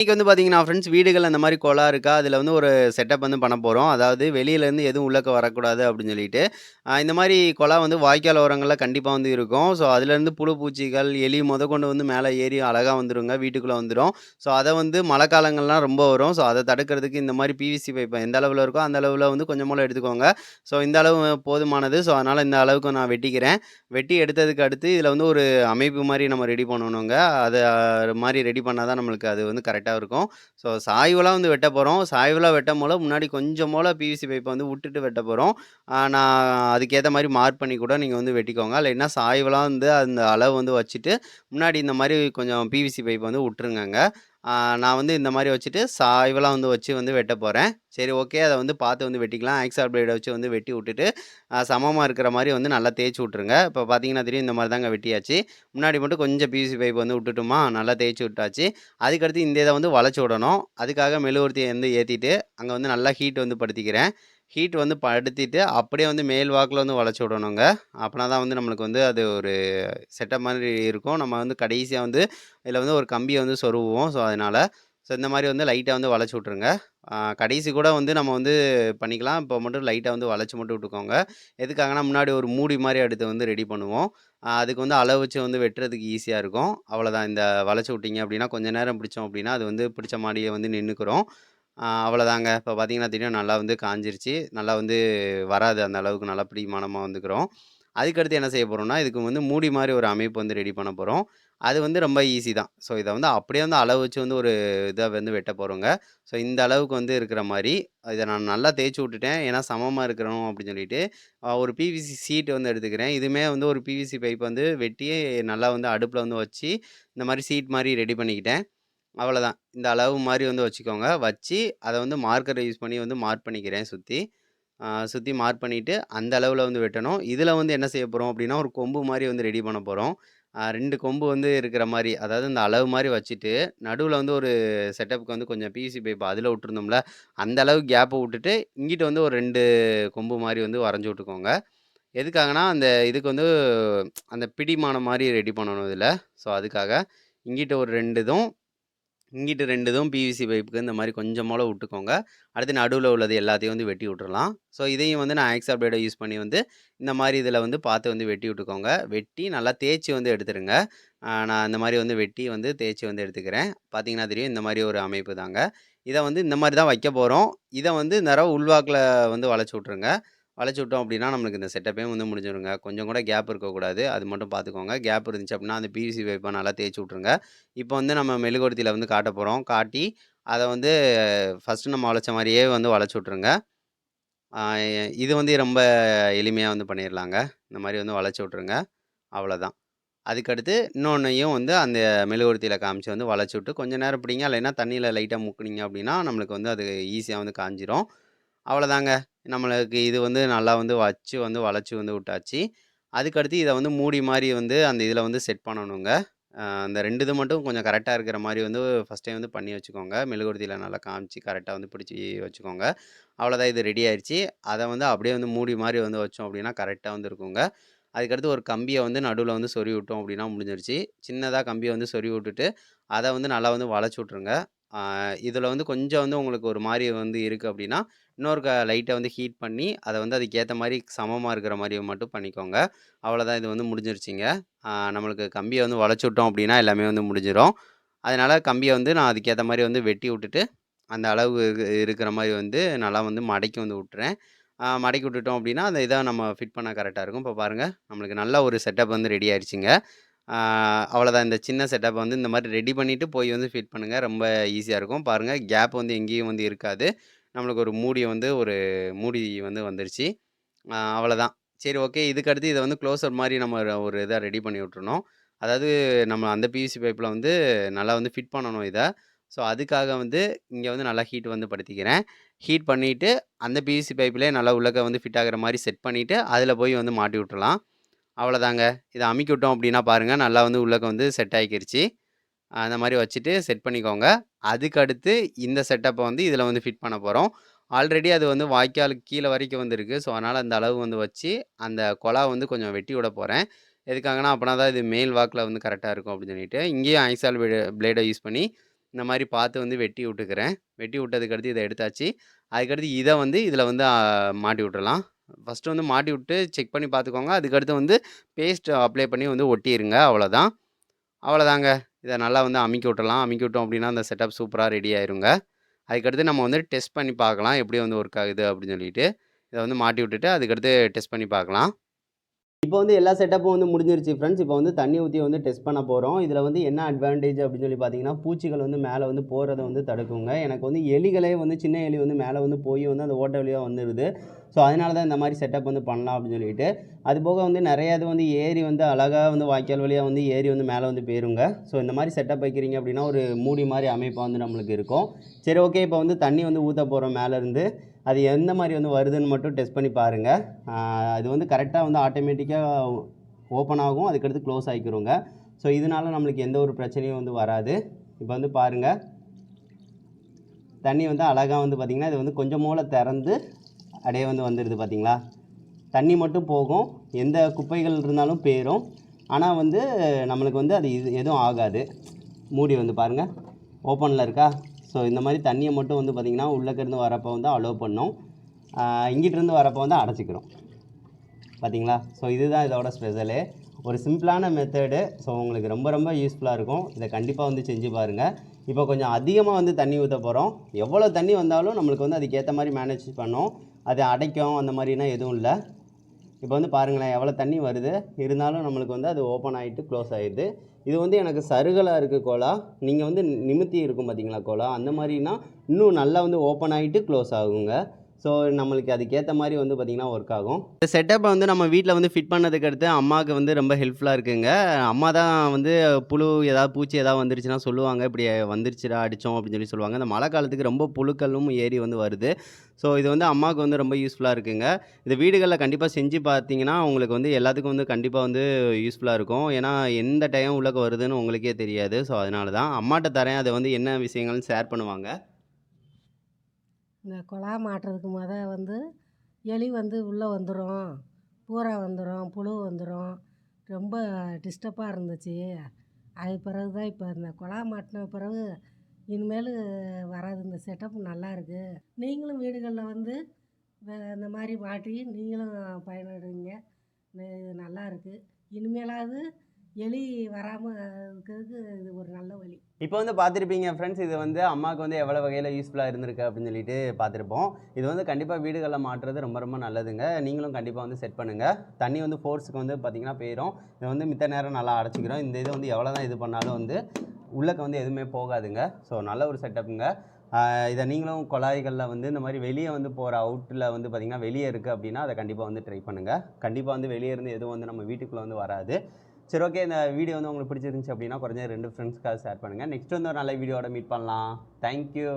இன்றைக்கி வந்து பார்த்தீங்கன்னா, ஃப்ரெண்ட்ஸ் வீடுகள் அந்த மாதிரி குளம் இருக்கா, அதில் வந்து ஒரு செட்டப் வந்து பண்ண போகிறோம் அதாவது வெளியிலேருந்து எதுவும் உள்ளக்க வரக்கூடாது அப்படின்னு சொல்லிட்டு, இந்த மாதிரி குளம் வந்து வாய்க்கால் ஓரங்களில் கண்டிப்பாக வந்து இருக்கும். ஸோ அதுலேருந்து புழு, பூச்சிகள், எலி மொதற்கொண்டு வந்து மேலே ஏறி அழகாக வந்துருங்க. வீட்டுக்குள்ளே வந்துடும் ஸோ அதை வந்து மழை காலங்கள்லாம் ரொம்ப வரும். ஸோ அதை தடுக்கிறதுக்கு இந்த மாதிரி பிவிசி பைப் எந்த அளவில் இருக்கோ, அந்த அளவில் வந்து கொஞ்சம் எடுத்துக்கோங்க. ஸோ இந்த அளவு போதுமானது. ஸோ அதனால் இந்த அளவுக்கு நான் வெட்டிக்கிறேன். வெட்டி எடுத்ததுக்கு அடுத்து இதில் வந்து ஒரு அமைப்பு மாதிரி நம்ம ரெடி பண்ணணுங்க. அதை மாதிரி ரெடி பண்ணால் தான் நம்மளுக்கு அது வந்து கரெக்டாக கரெக்டாக இருக்கும். ஸோ சாய்வெல்லாம் வந்து வெட்ட போகிறோம் சாய்வெல்லாம் வெட்டும்போல முன்னாடி கொஞ்சம் போல் பிவிசி பைப்பை வந்து விட்டுட்டு வெட்ட போகிறோம் நான் அதுக்கேற்ற மாதிரி மார்க் பண்ணி கூட நீங்கள் வந்து வெட்டிக்கோங்க. இல்லைன்னா சாய்வெல்லாம் வந்து அந்த அளவு வந்து வச்சுட்டு, முன்னாடி இந்த மாதிரி கொஞ்சம் பிவிசி பைப் வந்து உட்டுருங்கங்க. நான் வந்து இந்த மாதிரி வச்சுட்டு சாய்வெல்லாம் வந்து வச்சு வந்து வெட்ட போகிறேன் சரி ஓகே. அதை வந்து பார்த்து வந்து வெட்டிக்கலாம். ஆக்ஸால் பிளேடை வச்சு வந்து வெட்டி விட்டுட்டு, சமமாக இருக்கிற மாதிரி வந்து நல்லா தேய்ச்சி விட்ருங்க இப்போ பார்த்தீங்கன்னா தெரியும் இந்த மாதிரி தாங்க வெட்டியாச்சு. முன்னாடி மட்டும் கொஞ்சம் பிவிசி பைப் வந்து விட்டுட்டுமா நல்லா தேய்ச்சி விட்டாச்சு. அதுக்கடுத்து இந்த இதை வந்து வளைச்சி விடணும். அதுக்காக மெழுகுவர்த்திய வந்து ஏற்றிட்டு அங்கே வந்து நல்லா ஹீட் வந்து படுத்திக்கிறேன். ஹீட் வந்து படுத்திட்டு, அப்படியே வந்து மேல் வாக்கில் வந்து வளைச்சி விடணுங்க. அப்படின்னா தான் வந்து நம்மளுக்கு வந்து அது ஒரு செட்டப் மாதிரி இருக்கும். நம்ம வந்து கடைசியாக வந்து இதில் வந்து ஒரு கம்பியை வந்து சொருவோம் ஸோ அதனால் ஸோ இந்த மாதிரி வந்து லைட்டாக வந்து வளைச்சி விட்ருங்க கடைசி கூட வந்து நம்ம வந்து பண்ணிக்கலாம். இப்போ மட்டும் லைட்டாக வந்து வளைச்சி மட்டும் விட்டுக்கோங்க. எதுக்காகன்னா, முன்னாடி ஒரு மூடி மாதிரி அடுத்து வந்து ரெடி பண்ணுவோம். அதுக்கு வந்து அளவு வச்சு வந்து வெட்டுறதுக்கு ஈஸியாக இருக்கும். அவ்வளோதான். இந்த வளைச்சி விட்டிங்க அப்படின்னா, கொஞ்ச நேரம் பிடிச்சோம் அப்படின்னா, அது வந்து பிடிச்ச மாரியே வந்து நின்றுக்கிறோம் அவ்வளோதாங்க. இப்போ பார்த்தீங்கன்னா தெரியும் நல்லா வந்து காய்ஞ்சிருச்சு. நல்லா வந்து வராது அந்த அளவுக்கு நல்லா பிடிமானமா வந்துக்கிறோம். அதுக்கடுத்து என்ன செய்ய போறோம்னா, இதுக்கு வந்து மூடி மாரி ஒரு அமைப்பு வந்து ரெடி பண்ண போறோம். அது வந்து ரொம்ப ஈஸி தான். ஸோ இத வந்து அப்படியே வந்து அளவு வச்சு வந்து ஒரு இத வந்து வெட்ட போறோங்க. ஸோ இந்த அளவுக்கு வந்து இருக்கிற மாரி, இத நான் நல்லா தேய்ச்சு விட்டுட்டேன். ஏன்னா சமமா இருக்கணும் அப்படின்னு சொல்லிட்டு, அ ஒரு பிவிசி சீட் வந்து எடுத்துக்கிறேன். இதுவுமே வந்து ஒரு பிவிசி பைப் வந்து வெட்டி நல்லா வந்து அடுப்புல வந்து வச்சு, இந்த மாரி சீட் மாரி ரெடி பண்ணிக்கிட்டேன். அவ்வளோதான். இந்த அளவு மாதிரி வந்து வச்சுக்கோங்க. வச்சு அதை வந்து மார்க்கரை யூஸ் பண்ணி வந்து மார்க் பண்ணிக்கிறேன் சுற்றி சுற்றி மார்க் பண்ணிவிட்டு அந்த அளவில் வந்து வெட்டணும். இதில் வந்து என்ன செய்ய போகிறோம் அப்படின்னா, ஒரு கொம்பு மாதிரி வந்து ரெடி பண்ண போகிறோம் ரெண்டு கொம்பு வந்து இருக்கிற மாதிரி அதாவது இந்த அளவு மாதிரி வச்சுட்டு, நடுவில் வந்து ஒரு செட்டப்புக்கு வந்து கொஞ்சம் பிசி பைப் அதில் விட்டுருந்தோம்ல, அந்த அளவு கேப்பை விட்டுட்டு, இங்கிட்டு வந்து ஒரு ரெண்டு கொம்பு மாதிரி வந்து வரைஞ்சு விட்டுக்கோங்க. எதுக்காகன்னா, அந்த இதுக்கு வந்து அந்த பிடிமானம் மாதிரி ரெடி பண்ணணும் இதில் ஸோ அதுக்காக. இங்கிட்ட ஒரு ரெண்டு இதும், இங்கிட்டு ரெண்டு இதுவும் பிவிசி பைப்புக்கு இந்த மாதிரி கொஞ்சம் விட்டுக்கோங்க. அடுத்து நடுவில் உள்ளது எல்லாத்தையும் வந்து வெட்டி விட்டுறலாம். ஸோ இதையும் வந்து நான் ஆக்ஸா பிளேடை யூஸ் பண்ணி வந்து, இந்த மாதிரி இதில் வந்து பார்த்து வந்து வெட்டி விட்டுக்கோங்க. வெட்டி நல்லா தேய்ச்சி வந்து எடுத்துருங்க. நான் இந்த மாதிரி வந்து வெட்டி வந்து தேய்ச்சி வந்து எடுத்துக்கிறேன். பார்த்தீங்கன்னா தெரியும் இந்த மாதிரி ஒரு அமைப்பு தாங்க. இதை வந்து இந்த மாதிரி தான் வைக்க போகிறோம் இதை வந்து இந்த உள்வாக்கில் வந்து வளைச்சி விட்ருங்க வளைச்சி விட்டோம் அப்படின்னா, நம்மளுக்கு இந்த செட்டப்பே வந்து முடிஞ்சிருங்க. கொஞ்சம் கூட கேப் இருக்கக்கூடாது. அது மட்டும் பார்த்துக்கோங்க. கேப் இருந்துச்சு அப்படின்னா, அந்த பிவிசி பைப்பை நல்லா தேய்ச்சி விட்ருங்க இப்போ வந்து நம்ம மெழுகுவர்த்தியில் வந்து காட்ட போகிறோம் காட்டி, அதை வந்து ஃபர்ஸ்ட்டு நம்ம வளைச்ச மாதிரியே வந்து வளைச்சி விட்ருங்க இது வந்து ரொம்ப எளிமையாக வந்து பண்ணிடலாங்க இந்த மாதிரி வந்து வளைச்சி விட்ருங்க அவ்வளோதான். அதுக்கடுத்து இன்னொன்றையும் வந்து அந்த மெழுகுவர்த்தியில் காமிச்சு வந்து வளைச்சி விட்டு, கொஞ்சம் நேரம் பிடிங்க. இல்லைன்னா தண்ணியில் லைட்டாக முக்குனீங்க அப்படின்னா, நம்மளுக்கு வந்து அது ஈஸியாக வந்து காஞ்சிரும் அவ்வளோதாங்க. நம்மளுக்கு இது வந்து நல்லா வந்து வச்சு வந்து வளைச்சி வந்து விட்டாச்சு. அதுக்கடுத்து இதை வந்து மூடி மாதிரி வந்து அந்த இதில் வந்து செட் பண்ணணுங்க. அந்த ரெண்டு இது மட்டும் கொஞ்சம் கரெக்டாக இருக்கிற மாதிரி வந்து ஃபஸ்ட் டைம் வந்து பண்ணி வச்சுக்கோங்க. மெழுகுவர்த்தியில் நல்லா காமிச்சு கரெக்டாக வந்து பிடிச்சி வச்சுக்கோங்க. அவ்வளோதான் இது ரெடி ஆயிடுச்சு அதை வந்து அப்படியே வந்து மூடி மாதிரி வந்து வச்சோம் அப்படின்னா, கரெக்டாக வந்து இருக்குங்க. அதுக்கடுத்து ஒரு கம்பியை வந்து நடுவில் வந்து சொறி விட்டோம் அப்படின்னா முடிஞ்சிருச்சு. சின்னதாக கம்பியை வந்து சொறி விட்டுட்டு, அதை வந்து நல்லா வந்து வளைச்சி விட்ருங்க இதில் வந்து கொஞ்சம் வந்து உங்களுக்கு ஒரு மாரி வந்து இருக்கு அப்படின்னா, இன்னொரு க லைட்டா வந்து ஹீட் பண்ணி, அத வந்து அதுக்கேத்த மாரி சமமா இருக்கிற மாரி மட்டும் பண்ணிக்கோங்க. அவ்வளோதான் இது வந்து முடிஞ்சிருச்சுங்க. நம்மளுக்கு கம்பிய வந்து வளைச்சு விட்டோம் அப்படின்னா, எல்லாமே வந்து முடிஞ்சிரும். அதனால கம்பிய வந்து நான் அதுக்கேத்த மாரி வந்து வெட்டி விட்டுட்டு, அந்த அளவு இரு இருக்கிற மாரி வந்து நல்லா வந்து மடக்கி வந்து விட்டுறேன். மடக்கி விட்டுட்டோம் அப்படின்னா, அந்த இத நம்ம ஃபிட் பண்ண கரெக்ட்டா இருக்கும். இப்போ பாருங்க, நம்மளுக்கு நல்ல ஒரு செட்டப் வந்து ரெடி ஆயிருச்சுங்க. அவ்வளோதான். இந்த சின்ன செட்டப் வந்து இந்த மாதிரி ரெடி பண்ணிவிட்டு போய் வந்து ஃபிட் பண்ணுங்கள் ரொம்ப ஈஸியாக இருக்கும். பாருங்கள் கேப் வந்து எங்கேயும் வந்து இருக்காது. நம்மளுக்கு ஒரு மூடி வந்து ஒரு மூடி வந்து வந்துருச்சு. அவ்வளோதான். சரி ஓகே. இதுக்கு அடுத்து வந்து க்ளோசர் மாதிரி நம்ம ஒரு இதாக ரெடி பண்ணி விட்டுறணும். அதாவது நம்ம அந்த பிவிசி பைப்பில் வந்து நல்லா வந்து ஃபிட் பண்ணணும் இதை ஸோ அதுக்காக வந்து இங்கே வந்து நல்லா ஹீட் வந்து படுத்திக்கிறேன். ஹீட் பண்ணிவிட்டு அந்த பிவிசி பைப்பிலே நல்லா உள்ளக்க வந்து ஃபிட் ஆகிற மாதிரி செட் பண்ணிவிட்டு அதில் போய் வந்து மாட்டி விட்ரலாம் அவ்வளோதாங்க. இதை அமுக்கி விட்டோம் அப்படின்னா பாருங்கள் நல்லா வந்து உள்ளக்க வந்து செட் ஆகிக்கிருச்சு. அந்த மாதிரி வச்சுட்டு செட் பண்ணிக்கோங்க. அதுக்கடுத்து இந்த செட்டப்பை வந்து இதில் வந்து ஃபிட் பண்ண போகிறோம் ஆல்ரெடி அது வந்து வாய்க்காலுக்கு கீழே வரைக்கும் வந்துருக்கு ஸோ அதனால் அந்த அளவு வந்து வச்சு, அந்த குழா வந்து கொஞ்சம் வெட்டி விட போகிறேன் எதுக்காகன்னா, அப்பனா தான் இது மேல் வாக்கில் வந்து கரெக்டாக இருக்கும் அப்படின்னு சொல்லிட்டு, இங்கேயும் ஐசால் பிளேடை யூஸ் பண்ணி, இந்த மாதிரி பார்த்து வந்து வெட்டி விட்டுக்கிறேன் வெட்டி விட்டதுக்கடுத்து இதை எடுத்தாச்சு அதுக்கடுத்து இதை வந்து இதில் வந்து மாட்டி விட்டுறலாம் ஃபஸ்ட்டு வந்து மாட்டி விட்டு செக் பண்ணி பார்த்துக்கோங்க. அதுக்கடுத்து வந்து பேஸ்ட் அப்ளை பண்ணி வந்து ஒட்டிடுங்க அவ்வளோதான் அவ்வளோதாங்க இதை நல்லா வந்து அமுக்கி விட்டலாம் அமுக்கி விட்டோம் அப்படின்னா அந்த செட்டப் சூப்பராக ரெடி ஆயிருங்க. அதுக்கடுத்து நம்ம வந்து டெஸ்ட் பண்ணி பார்க்கலாம். எப்படி வந்து ஒர்க் ஆகுது அப்படின்னு சொல்லிட்டு. இதை வந்து மாட்டி விட்டுட்டு அதுக்கடுத்து டெஸ்ட் பண்ணி பார்க்கலாம். இப்போ வந்து எல்லா செட்டப்பும் வந்து முடிஞ்சிருச்சு ஃப்ரெண்ட்ஸ் இப்போ வந்து தண்ணி ஊற்றி வந்து டெஸ்ட் பண்ண போகிறோம் இதில் வந்து என்ன அட்வான்டேஜ் அப்படின்னு சொல்லி பார்த்தீங்கன்னா பூச்சிகள் வந்து மேலே வந்து போகிறத வந்து தடுக்குங்க. எனக்கு வந்து எலிகளே வந்து சின்ன எலி வந்து மேலே வந்து போய் வந்து அந்த ஓட்டை வழியாக வந்துடுது ஸோ அதனால தான் இந்த மாதிரி செட்டப் வந்து பண்ணலாம் அப்படின்னு சொல்லிட்டு. அது போக வந்து நிறையா இது வந்து ஏரி வந்து அழகாக வந்து வாய்க்கால் வழியாக வந்து ஏரி வந்து மேலே வந்து போயிருங்க. ஸோ இந்த மாதிரி செட்டப் வைக்கிறீங்க அப்படின்னா ஒரு மூடி மாதிரி அமைப்பாக வந்து நம்மளுக்கு இருக்கும். சரி ஓகே இப்போ வந்து தண்ணி வந்து ஊற்ற போகிறோம் மேலேருந்து அது எந்த மாதிரி வந்து வருதுன்னு மட்டும் டெஸ்ட் பண்ணி பாருங்கள் அது வந்து கரெக்டாக வந்து ஆட்டோமேட்டிக்காக ஓப்பன் ஆகும். அதுக்கடுத்து க்ளோஸ் ஆகிக்கிறோங்க ஸோ இதனால நம்மளுக்கு எந்த ஒரு பிரச்சனையும் வந்து வராது. இப்போ வந்து பாருங்கள் தண்ணி வந்து அழகாக வந்து பார்த்திங்கன்னா இது வந்து கொஞ்சம் மூல திறந்து அப்படியே வந்து வந்துடுது பார்த்திங்களா தண்ணி மட்டும் போகும். எந்த குப்பைகள் இருந்தாலும் பேரும். ஆனால் வந்து நம்மளுக்கு வந்து அது இது எதுவும் ஆகாது. மூடி வந்து பாருங்கள் ஓப்பனில் இருக்கா? ஸோ இந்த மாதிரி தண்ணியை மட்டும் வந்து பார்த்திங்கன்னா உள்ளக்கிருந்து வரப்போ வந்து அலோவ் பண்ணோம். இங்கிட்டிருந்து வரப்போ வந்து அடைச்சிக்கிறோம். பார்த்தீங்களா ஸோ இதுதான் இதோட ஸ்பெஷலு ஒரு சிம்பிளான மெத்தடு ஸோ உங்களுக்கு ரொம்ப ரொம்ப யூஸ்ஃபுல்லாக இருக்கும். இதை கண்டிப்பாக வந்து செஞ்சு பாருங்கள் இப்போ கொஞ்சம் அதிகமாக வந்து தண்ணி ஊற்ற போகிறோம் எவ்வளோ தண்ணி வந்தாலும் நம்மளுக்கு வந்து அதுக்கேற்ற மாதிரி மேனேஜ் பண்ணோம். அது அடைக்கும் அந்த மாதிரினா எதுவும் இல்லை. இப்போ வந்து பாருங்களேன் எவ்வளோ தண்ணி வருது? இருந்தாலும் நம்மளுக்கு வந்து அது ஓப்பன் ஆகிட்டு க்ளோஸ் ஆகிடுது இது வந்து எனக்கு சருகலாக இருக்குது கோலா. நீங்கள் வந்து நிமித்தி இருக்கும் பார்த்தீங்களா கோலா? அந்த மாதிரினா இன்னும் நல்லா வந்து ஓப்பன் ஆகிட்டு க்ளோஸ் ஆகுங்க. ஸோ நம்மளுக்கு அதுக்கேற்ற மாதிரி வந்து பார்த்திங்கன்னா ஒர்க் ஆகும். இந்த செட்டப்பை வந்து நம்ம வீட்டில் வந்து ஃபிட் பண்ணதுக்கு அடுத்து அம்மாவுக்கு வந்து ரொம்ப ஹெல்ப்ஃபுல்லாக இருக்குங்க. அம்மா தான் வந்து புழு ஏதாவது பூச்சி ஏதாவது வந்துருச்சுன்னா சொல்லுவாங்க. இப்படி வந்துருச்சுடா அடித்தோம் அப்படின்னு சொல்லி சொல்லுவாங்க. இந்த மழை காலத்துக்கு ரொம்ப புழுக்களும் ஏறி வந்து வருது. ஸோ இது வந்து அம்மாவுக்கு வந்து ரொம்ப யூஸ்ஃபுல்லாக இருக்குங்க. இது வீடுகளில் கண்டிப்பாக செஞ்சு பார்த்தீங்கன்னா உங்களுக்கு வந்து எல்லாத்துக்கும் வந்து கண்டிப்பாக வந்து யூஸ்ஃபுல்லாக இருக்கும். ஏன்னா எந்த டைம் உள்ளக்க வருதுன்னு உங்களுக்கே தெரியாது. ஸோ அதனால தான் அம்மாட்ட தரேன். அதை வந்து என்ன விஷயங்கள்னு ஷேர் பண்ணுவாங்க. இந்த குழா மாட்டுறதுக்கு முத வந்து எலி வந்து உள்ளே வந்துடும் பூரா வந்துடும் புழு வந்துடும் ரொம்ப டிஸ்டர்பாக இருந்துச்சு. அது பிறகு தான் இப்போ இந்த குழா மாட்டின பிறகு இனிமேல் வராது. இந்த செட்டப் நல்லாயிருக்கு நீங்களும் வீடுகளில் வந்து வே- இந்த மாதிரி மாட்டி நீங்களும் பயனடைங்க. இது நல்லா இருக்குது இனிமேலாவது எலி வராமல் இருக்கிறதுக்கு இது ஒரு நல்ல வழி. இப்போ வந்து பார்த்துருப்பீங்க ஃப்ரெண்ட்ஸ் இது வந்து அம்மாவுக்கு வந்து எவ்வளோ வகையில் யூஸ்ஃபுல்லாக இருந்திருக்கு அப்படின்னு சொல்லிட்டு பார்த்துருப்போம். இது வந்து கண்டிப்பாக வீடுகளில் மாட்டுறது ரொம்ப ரொம்ப நல்லதுங்க. நீங்களும் கண்டிப்பாக வந்து செட் பண்ணுங்கள் தண்ணி வந்து ஃபோர்ஸுக்கு வந்து பார்த்திங்கன்னா போயிடும் இதை வந்து மித்த நேரம் நல்லா அடைச்சிக்கிறோம். இந்த இது வந்து எவ்வளோ தான் இது பண்ணாலும் வந்து உள்ளக்க வந்து எதுவுமே போகாதுங்க. ஸோ நல்ல ஒரு செட்டப்புங்க இதை நீங்களும் குழாய்களில் வந்து இந்த மாதிரி வெளியே வந்து போகிற அவுட்டில் வந்து பார்த்திங்கன்னா வெளியே இருக்குது அப்படின்னா அதை கண்டிப்பாக வந்து ட்ரை பண்ணுங்கள் கண்டிப்பாக வந்து வெளியே இருந்து எதுவும் வந்து நம்ம வீட்டுக்குள்ளே வந்து வராது. சரி ஓகே இந்த வீடியோ வந்து உங்களுக்கு பிடிச்சிருந்துச்சு அப்படின்னா குறைஞ்ச ரெண்டு ஃப்ரெண்ட்ஸ்க்காக ஷேர் பண்ணுங்கள் நெக்ஸ்ட் வந்து ஒரு நல்ல வீடியோட மீட் பண்ணலாம். தேங்க்யூ